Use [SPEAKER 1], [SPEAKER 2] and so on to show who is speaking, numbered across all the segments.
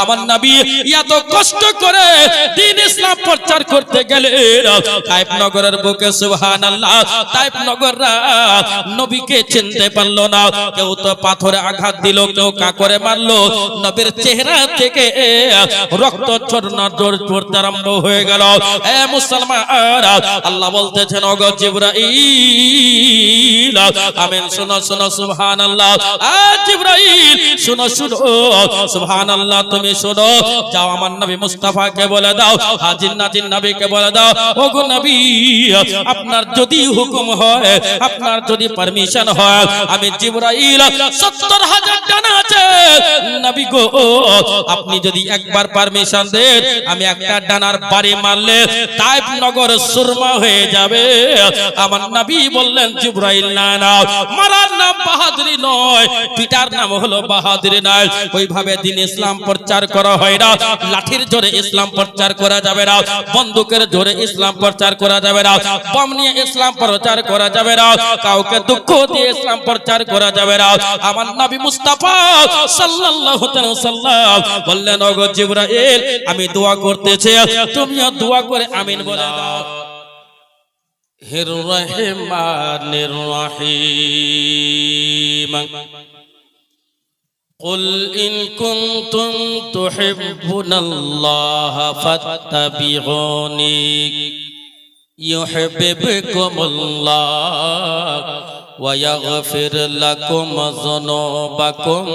[SPEAKER 1] আমার নবী এত কষ্ট করে দিন ইসলাম প্রচার করতে গেলে তাইপ নগরের বুকে সুবহান আল্লাহ তাইপ নগররা নবীকে চিনতে পারল না। কেউ তো পাথরে আঘাত দিল, কেউ কাকরে মারলো। নবীর চেহারা থেকে রক্ত ঝরনা জোর পড়তে আরম্ভ হয়ে গেল। এ মুসলমান, আল্লাহ বলতেছেন, ওগো জিবরাইল, আমিন, শোনো শোনো, সুবহানাল্লাহ। আ জিবরাইল, শোনো শোনো, সুবহানাল্লাহ তুমি শোনো, যাও আমার নবী মুস্তাফাকে বলে দাও, হাজির নাজির নবীকে বলে দাও, ওগো নবী, আপনার যদি হুকুম হয়, আপনার যদি পারমিশন হয়, আমি জিবরাইল 70 হাজার ডানা আছে। নবী গো, আপনি যদি একবার পারমিশন দেন, আমি একটা ডানার বাড়ি মারলে তাইপ নগর সুরমা হয়ে যাবে। আমার নবী বললেন, জিবরাইল, না না, মারার নাম বাহাদুরি নয়, পিতার নাম হলো বাহাদুরি নয়। ওইভাবে দিন ইসলাম প্রচার করা হয় না। লাঠির জোরে ইসলাম প্রচার করা যাবে না। বন্দুকের জোরে ইসলাম প্রচার করা যাবে না। বম নিয়ে ইসলাম প্রচার করা যাবে না। কাউকে দুঃখ দিয়ে ইসলাম প্রচার করা যাবে না। আমার নবী মুস্তাফা সাল্লাল্লাহু তাআলা সাল্লাম বললেন, ওগো জিবরাইল, আমি দোয়া করতেছি। তুমিও দোয়া করে আমিন বলে দাও। হির রহমানির রহিম। قل إن كنتم تحبون الله فاتبعوني يحببكم الله ويغفر لكم ذنوبكم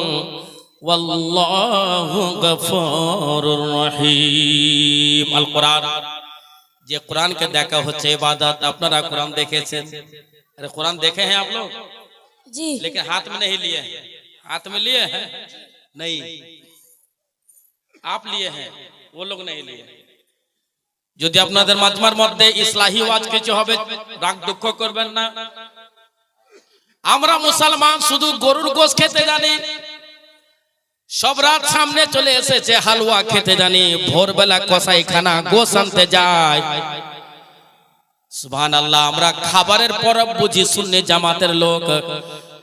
[SPEAKER 1] والله غفور رحيم القرآن যে কোরআনকে দেখা হচ্ছে ইবাদত আপনারা কোরআন দেখেছেন अरे कुरान देखे हैं आप लोग
[SPEAKER 2] जी
[SPEAKER 1] लेकिन हाथ में नहीं लिए हैं हाथ में लिए हैं नहीं आप लिए हैं वो लोग नहीं लिए যদি আপনাদের মাজমার মধ্যে ইসলাহি ওয়াজ কিছু হবে রাগ দুঃখ করবেন না আমরা মুসলমান শুধু গরুর গোশ খেতে জানি সব রাত সামনে চলে এসেছে হালুয়া খেতে জানি ভোরবেলা কসাই খানা গোশ আনতে যায় সুবহান আল্লাহ আমরা খাবারের পরব বুঝি শূন্য জামাতের লোক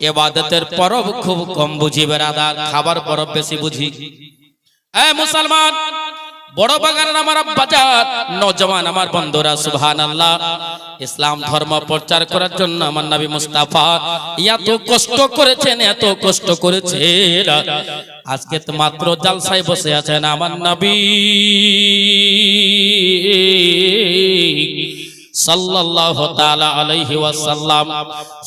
[SPEAKER 1] এবাদতের পরব খুব কম বুঝি বেড়াদার খাবার পরব বেশি বুঝি। এ মুসলমান, বড় বাগানের আমার বাজার নজওয়ান আমার বন্ধুরা সুহান আল্লাহ ইসলাম ধর্ম প্রচার করার জন্য আমার নবী মুস্তাফা এত কষ্ট করেছেন, এত কষ্ট করেছেন। আজকে তো মাত্র জালসায় বসে আছেন আমার নবী। সাল্লাল্লাহু তাআলা আলাইহি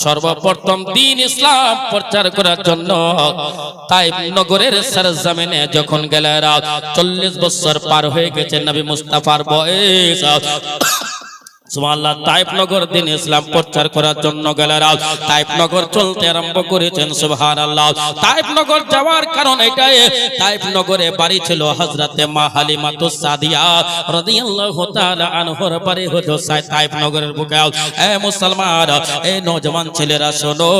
[SPEAKER 1] সর্বপ্রথম দিন ইসলাম প্রচার করার জন্য তাইব নগরের সরজমিনে যখন গেলেন 40 বছর পার হয়ে গেছে নবী মুস্তাফার বয়স। সুবহানাল্লাহ, তাইফনগর দিন ইসলাম প্রচার করার জন্য গেলেন। তাইফনগর চলতে আরম্ভ করেছেন, সুবহানাল্লাহ। তাইফনগর যাওয়ার কারণ এটাই, তাইফনগরে বাড়ি ছিল হালিমাতুস সাদিয়া তাআলা আনহার বাড়ি হলো তাইফনগরের বুকে। এ মুসলমান এই ছেলেরা শোনো,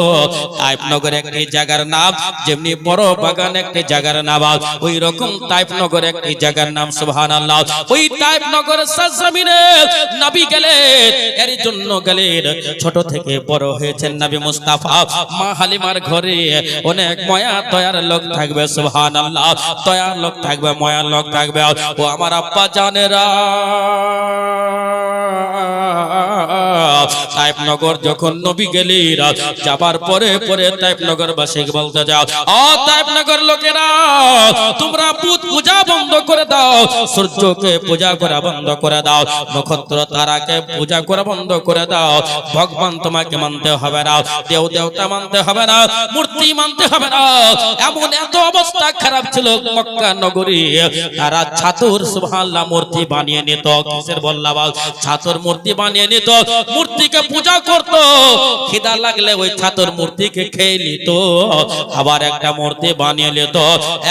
[SPEAKER 1] তাইফনগর একটি জায়গার নাম, যেমনি বড় বাগান একটি জায়গার নাম, ওই রকম তাইফনগর একটি জায়গার নাম, সুবহানাল্লাহ। ওই তাইফনগরের সরজমিনে নবী এর জন্য গেলেন ছোট থেকে বড় হয়েছেন নবী মুস্তাফা। মা হালিমার ঘরে অনেক ময়া দয়ার লোক থাকবে, সুবহানাল্লাহ। দয়ার লোক থাকবে, ময়ার লোক থাকবে। ও আমার আব্বা জানেরা। তাইপনগর যখন নবী গেলেন যাবার পরে পরে তাইপনগর বাসী বলতে যাও, ও তাইপনগর লোকেরা, তোমরা বুত পূজা বন্ধ করে দাও, সূর্যকে পূজা করা বন্ধ করে দাও, নক্ষত্র তারাকে পূজা করা বন্ধ করে দাও, ভগবান তোমাকে মানতে হবে না, দেও দেবতা মানতে হবে না, মূর্তি মানতে হবে না, এমন এত অবস্থা খারাপ ছিল মক্কা নগরী, তারা ছাতুর সুবহানাল্লাহ মূর্তি বানিয়ে নিত, কিসের বললা ছাতুর মূর্তি বানিয়ে নিত, মূর্তিকে পূজা করত। খিদা লাগলে ওই ছাতুর মূর্তিকে খেয়ে নিত। আবার একটা মূর্তি বানিয়ে নিত।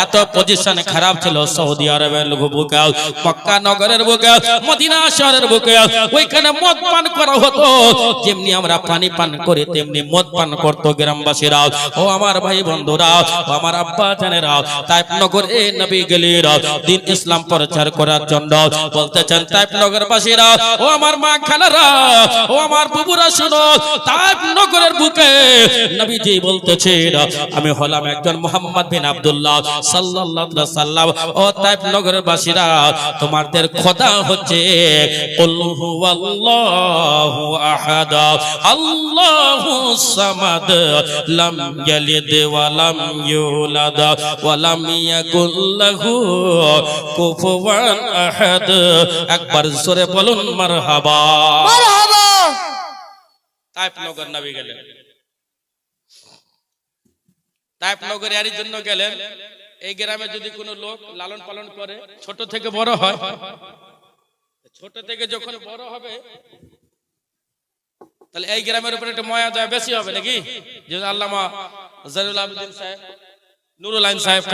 [SPEAKER 1] এত পজিশন খারাপ ছিল সৌদি আরবের বুকে, মক্কা নগরের বুকে, মদিনা শহরের বুকে। ওইখানে মদ পান করা হতো। যেমনি আমরা পানি পান করি, তেমনি মদ পান করতো গ্রামবাসীরা। ও আমার ভাই বন্ধুরা আমার আব্বা জানেরা তাইপ নগর এ নবী গেলির, দিন ইসলাম প্রচার করার জন্য বলতেছেন তাইপ নগর বাসীরা ও আমার মা খালারা ও আমার বুবুরা, শুনো তাইফ নগরের বুকে নবীজি বলতেছেন, আমি হলাম একজন মোহাম্মদ বিন আব্দুল্লাহ সাল্লাল্লাহু সাল্লাম ও তাইফ নগরের বাসীরা তোমাদের খোদা হচ্ছে কুল হুয়াল্লাহু আহাদ, আল্লাহু সামাদ, লাম ইয়ালিদ ওয়া লাম ইউলাদ, ওয়া লাম ইয়াকুল লাহু কুফুয়ান আহাদ। একবার জোরে বলুন, মারহাবা। নবী গেলেন। এর জন্য গেলেন। এই গ্রামে যদি কোনো লোক লালন পালন করে ছোট থেকে বড় হয় ছোট থেকে যখন বড় হবে তাহলে এই গ্রামের উপরে একটা ময়া দয়া বেশি হবে নাকি? যে আল্লামা জারুল আবেদিন সাহেব নুরুল আইন সাহেব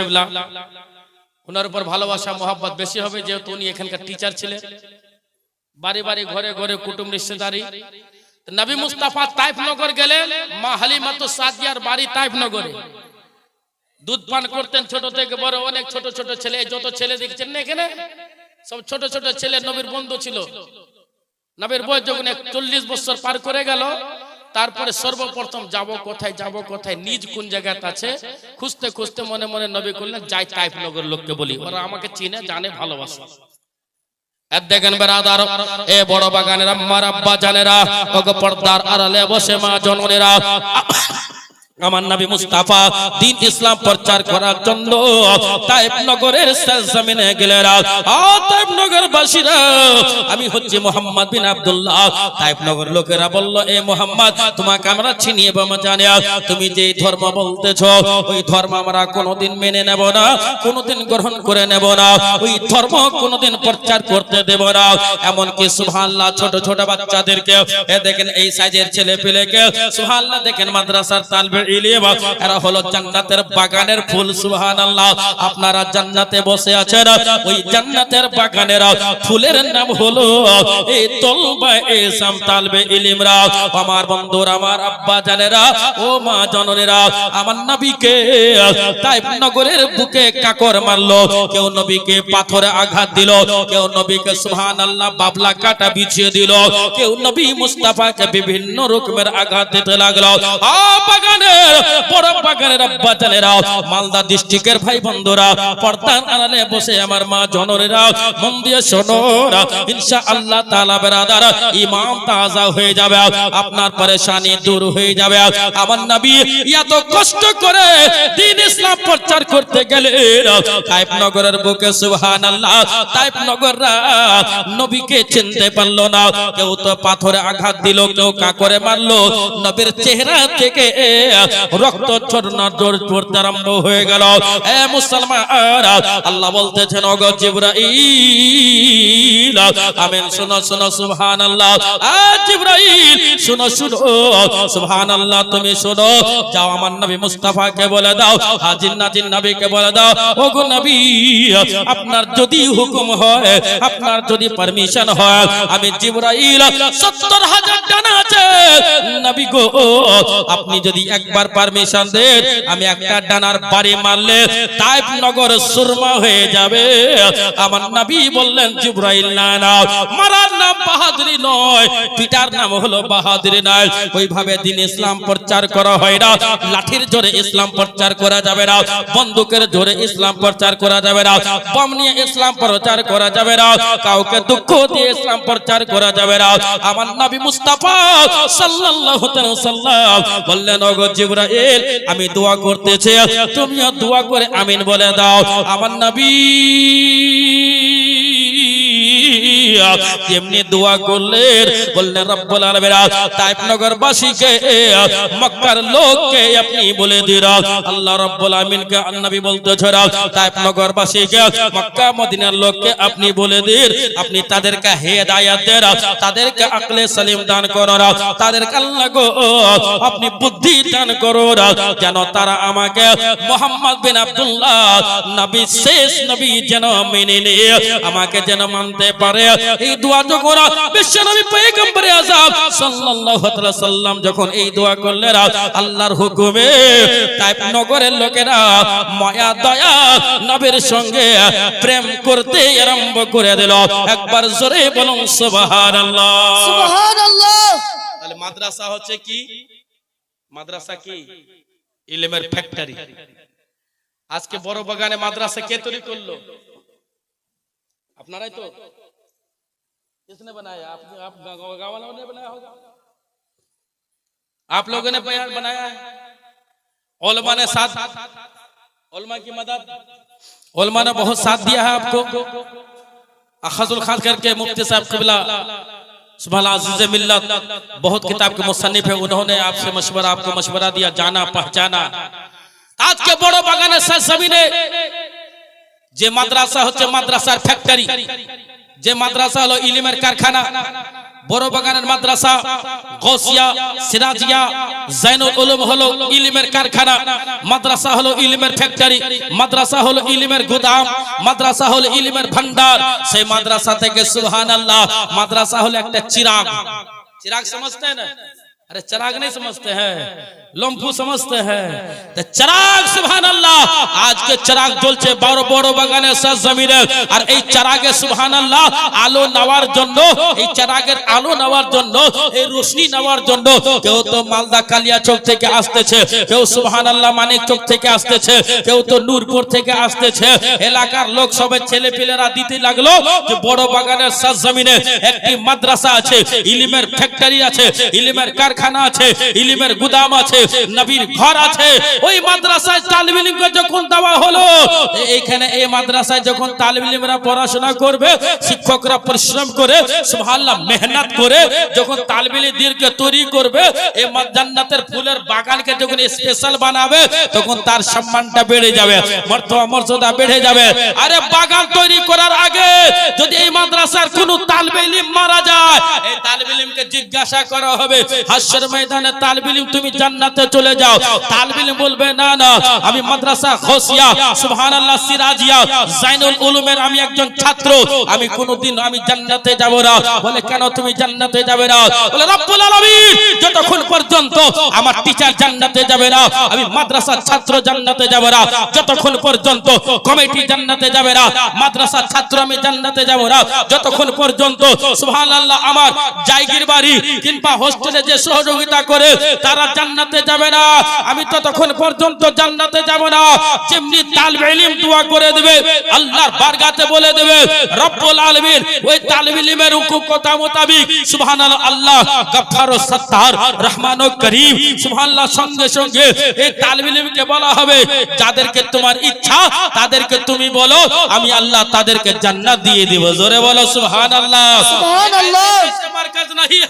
[SPEAKER 1] ওনার উপর ভালোবাসা মোহাব্বত বেশি হবে যেহেতু উনি এখানকার টিচার ছিলেন। বাড়ি বাড়ি, ঘরে ঘরে কুটুম রিশ্তেদারি। নবী মুস্তাফা তাইফ নগর গেলেন, মা হালিমাতু সাদিয়ার বাড়ি তাইফ নগরে দুধ পান করতেন ছোট থেকে বড়, অনেক ছোট ছোট ছেলে, যত ছেলে দেখছেন না এখানে, সব ছোট ছোট ছেলে, নবীর বন্ধু ছিল। নবীর বয়স যখন চল্লিশ বছর পার করে গেল, তারপরে সর্বপ্রথম যাব কোথায় যাব কোথায়, নিজ কোন জায়গাতে আছে, খুঁজতে খুঁজতে মনে মনে নবী করলেন যাই তাইফ নগর লোককে বলি, ওরা আমাকে চিনে, জানে, ভালোবাসে। দেখেন বেড়াদার এ বড় বাগানের আম্মার আব্বা জানেরা ওগো পর্দার আড়ালে বসে মা জননেরা। আমার নবী মুস্তাফা দিন ইসলাম প্রচার করার জন্য তাইব বাসীরা আমি হচ্ছে মোহাম্মদ বিন আব্দুল্লাহ। লোকেরা বলল, এ মোহাম্মদ, তোমাকে আমরা জানি। তুমি যে ধর্ম বলতেছ, ওই ধর্ম আমরা কোনোদিন মেনে নেব না, কোনোদিন গ্রহণ করে নেব না। ওই ধর্ম কোনোদিন প্রচার করতে দেব না। এমনকি সুবহানাল্লাহ, ছোট ছোট বাচ্চাদেরকে, এ দেখেন এই সাইজের ছেলে পেলেকে সুবহানাল্লাহ দেখেন মাদ্রাসার তালবে বাগানের ফুল আপনারা জান্নাতে বসে আছেন। ওই জান্নাতের বাগানের ফুলের নাম হলো আমার বন্ধুরা, আমার আব্বা জানেরা, ও মা জননেরা, আমার নবীকে তাই নগরের বুকে কাকর মারলো। কেউ নবীকে পাথরে আঘাত দিল। কেউ নবীকে সুবহানাল্লাহ বাবলা কাটা বিছিয়ে দিল। কেউ নবী মুস্তাফাকে বিভিন্ন রকমের আঘাত দিতে লাগল। আ আপনার পরেশানি দূর হয়ে যাবে। আমার নবী এত কষ্ট করে দিন ইসলাম প্রচার করতে গেলে তাইপ নগরের বুকে সুবহানাল্লাহ তাইপ নগররা নবীকে চিনতে পারল না। কেউ তো পাথরে আঘাত দিল, কেউ কাকরে মারলো। নবীর চেহারা থেকে রক্ত ঝরনা জোর পড়তে আরম্ভ হয়ে গেল। এ মুসলমান, আল্লাহ বলতেছেন, ওগো জিবরাইল, আমিন, শোনো শোনো, সুবহানাল্লাহ। আ জিবরাইল, শোনো শোনো, সুবহানাল্লাহ, তুমি শোনো। যাও আমার নবী মুস্তাফাকে বলে দাও, হাজির নাজির নবীকে বলে দাও। ওগো নবী, আপনার যদি হুকুম হয়, আপনার যদি পারমিশন হয়, আমি জিবরাইল 70 হাজার ডানা আছে। নবী গো, আপনি যদি একবার পারমিশন দেন আমি একটা ডানার বাড়ি মারলে তাইপ নগর সুরমা হয়ে যাবে। আমার নবী বললেন, জিবরাইল, না না, মারার নাম বাহাদুরি নয়, পিতার নাম হলো বাহাদুরি নয়। ওইভাবে দিন ইসলাম প্রচার করা হয় না, লাঠির জোরে ইসলাম প্রচার করা যাবে না, বন্দুকের জোরে ইসলাম প্রচার করা যাবে না, বম নিয়ে ইসলাম প্রচার করা যাবে না, কাউকে দুঃখ দিয়ে ইসলাম প্রচার করা যাবে না। আমার নবী মুস্তাফা সাল্লাল্লাহু তাআলা সাল্লাম বললেন, ওগো জিবরাইল আমি দোয়া করতেছি। তুমিও দোয়া করে আমিন বলে দাও। আমার নবী যেমনি দোয়া করলেন, বললেন, রব্বুল আলামিন তাইফ নগর বাসীকে মক্কার লোককে আপনি বলে দিন আল্লাহ রব্বুল আলামিনকে নবী বলতেছেন তাইফ নগর বাসীকে মক্কা মদিনার লোককে আপনি বলে দিন, আপনি তাদেরকে হেদায়েত দেন তাদেরকে আকলে সালিম দান করুন তাদেরকে আল্লাহ গো, আপনি বুদ্ধি দান করুন যেন তারা আমাকে মোহাম্মদ বিন আব্দুল্লাহ, নবী, শেষ নবী যেন মেনে নিয়ে, আমাকে যেন মানতে পারে এই দোয়া যখন বিশ্বনবী পয়গম্বরে সাল্লাল্লাহু আলাইহি সাল্লাম যখন এই দোয়া করলেন আল্লাহর হুকুমে তাইপ নগরের লোকেরা মায়া দয়া নবীর সঙ্গে প্রেম করতে আরম্ভ করে দিল। একবার জোরে বলুন সুবহানাল্লাহ।
[SPEAKER 2] সুবহানাল্লাহ।
[SPEAKER 1] তাহলে মাদ্রাসা হচ্ছে কি? মাদ্রাসা কি? ইলমের ফ্যাক্টরি। আজকে বড় বাগানে মাদ্রাসা কে তৈরি করল? আপনারাই তো। کس نے بنایا؟ آپ گاؤں والوں نے بنایا ہوگا۔ آپ لوگوں نے بیان بنایا ہے۔ علماء نے ساتھ علماء کی مدد۔ علماء نے بہت ساتھ دیا ہے آپ کو۔ اخذ الخان کر کے مفتی صاحب قبلہ۔ سبحان عزیز ملت۔ بہت کتاب کے مصنف ہے انہوں نے آپ سے مشورہ آپ کو مشورہ دیا۔ جانا، پہچانا۔ آج کے بڑوں بگانے باغان سر زمین যে মাদ্রাসা হচ্ছে مدرسہ فیکٹری۔ যে মাদ্রাসা হলো ইলিমের কারখানা বড় বাগানের মাদ্রাসা গৌসিয়া সিরাজিয়া জাইনুল উলুম হলো ইলিমের কারখানা মাদ্রাসা হলো ইলিমের ফ্যাক্টরি মাদ্রাসা হলো ইলিমের গোদাম মাদ্রাসা হলো ইলিমের ভান্ডার সেই মাদ্রাসা থেকে সুবহানাল্লাহ মাদ্রাসা হলো একটা চিরাগ चिराग समझते हैं ना अरे चिराग नहीं समझते हैं লম্ফু সমস্তে হ্যাঁ। চারাগ সুহান আল্লাহ আজকে চারাগ জ্বলছে বড় বড় বাগানে সাজ জমিনে। আর এই চারাগে সুহান আল্লাহ আলো নেওয়ার জন্য, এই চারাগের আলো নেওয়ার জন্য, এই রোশনি নেওয়ার জন্য কেউ তো মালদা কালিয়া চোখ থেকে আসতেছে, কেউ সুহান আল্লাহ মানিক চোখ থেকে আসতেছে, কেউ তো নূরপুর থেকে আসতেছে। এলাকার লোক সবে ছেলে পিলেরা দিতে লাগল যে বড় বাগানের সাজ জমিনে একটি মাদ্রাসা আছে, ইলিমের ফ্যাক্টরি আছে, ইলিমের কারখানা আছে, ইলিমের গুদাম আছে নবীর ঘর আছে। ওই মাদ্রাসায় তালিম ইলমকে যখন দেওয়া হলো, এইখানে এই মাদ্রাসায় যখন তালিম ইলমরা পড়াশোনা করবে, শিক্ষকরা পরিশ্রম করে, সুবহানাল্লাহ, মেহনত করে যখন তালিম ইলমদেরকে তৈরি করবে, এই জান্নাতের ফুলের বাগানকে যখন স্পেশাল বানাবে, তখন তার সম্মানটা বেড়ে যাবে, মর্তবা মর্যাদা বেড়ে যাবে। আরে বাগান তৈরি করার আগে জিজ্ঞাসা করা হবে হাসর ময়দানে তালবে ইলম তুমি জান্নাতে চলে যাও। তালবে ইলম বলবে, না না, আমি মাদ্রাসা খোসিয়া সুবহানাল্লাহ, সিরাজিয়া, জাইনুল উলুমের আমি একজন ছাত্র। আমি কোনোদিন আমি জান্নাতে যাব না। বলে, কেন তুমি জান্নাতে যাবে না? বলে, রব্বুল আলামিন, যতক্ষণ পর্যন্ত আমার টিচার জান্নাতে যাবে না, আমি মাদ্রাসার ছাত্র জান্নাতে যাব না, যতক্ষণ পর্যন্ত কমিটি জান্নাতে যাবে না মাদ্রাসার ছাত্র আমি জান্নাতে যাব না, যতক্ষণ পর্যন্ত, সুবহানাল্লাহ, আমার জায়গির বাড়ি কিংবা হোস্টেলে যে সহযোগিতা করে তারা জান্নাতে যাবে না। আমি ততক্ষণ পর্যন্ত জান্নাতে যাব না। যেমনি তালবে ইলম দোয়া করে দেবে আল্লাহর বারগাতে বলে দেবে রব্বুল আলামিন ওই তালবে ইলমের হুকুম কথা মোতাবিক সুবহানাল্লাহ আল্লাহ গফফার ও সত্তার রহমান ও করিম সুবহানাল্লাহ সঙ্গে সঙ্গে এই তালবে ইলমকে বলা হবে। যাদেরকে তোমার ইচ্ছা তাদেরকে তুমি বলো আমি আল্লাহ তাদেরকে জান্নাত দিয়ে দেব। জোরে বলো সুবহানাল্লাহ।
[SPEAKER 2] সুবহানাল্লাহ।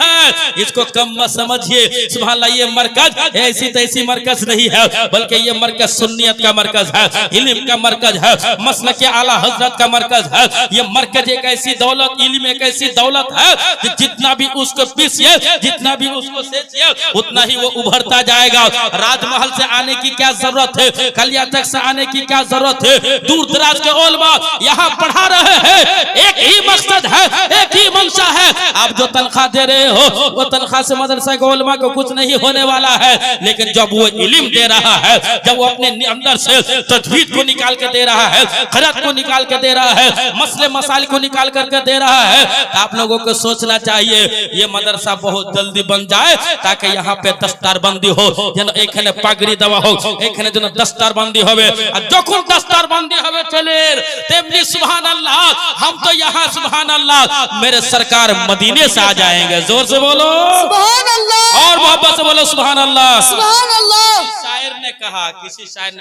[SPEAKER 1] ہے اس کو کم مت سمجھیے۔ سبحان اللہ، یہ مرکز ایسی تیسی مرکز نہیں ہے، بلکہ یہ مرکز سنیت کا مرکز ہے، علم کا مرکز ہے، مسلک اعلیٰ حضرت کا مرکز ہے۔ یہ مرکز ایک ایسی دولت، علم ایک ایسی دولت ہے جتنا بھی اس کو پیسیے، جتنا بھی اس کو سیچیے، اتنا ہی وہ ابھرتا جائے گا۔ راج محل سے آنے کی کیا ضرورت ہے؟ کلیا تک سے آنے کی کیا ضرورت ہے؟ دور دراز کے علماء یہاں پڑھا رہے ہیں۔ ایک ہی مقصد ہے، ایک ہی منشا ہے۔ آپ جو تنخواہ دے رہے ہو ہو وہ تنخواہ سے مدرسہ کے علماء کو کچھ نہیں ہونے والا ہے، لیکن جب وہ علم دے رہا ہے، جب وہ اپنے اندر سے تجوید کو نکال کے دے رہا ہے خرد کو نکال کے دے رہا ہے مسئلہ مسائل کو نکال کر کے دے رہا ہے آپ لوگوں کو سوچنا چاہیے، یہ مدرسہ بہت جلدی بن جائے تاکہ یہاں پہ دستار بندی ہو جن ایک نے پاگری دوا ہو، ایک نے جن دستار بندی ہوئے جو جوکل دستار بندی ہوئے چلے، تیمنی سبحان اللہ، ہم تو یہاں سبحان اللہ، میرے سرکار مدینے سے آ جائیں
[SPEAKER 2] گے،
[SPEAKER 1] زور سے بولو۔ سبحان اللہ۔ اور
[SPEAKER 2] محبت
[SPEAKER 1] سے بولو سبحان اللہ۔ سبحان اللہ۔ شاعر نے کہا کسی شاعر نے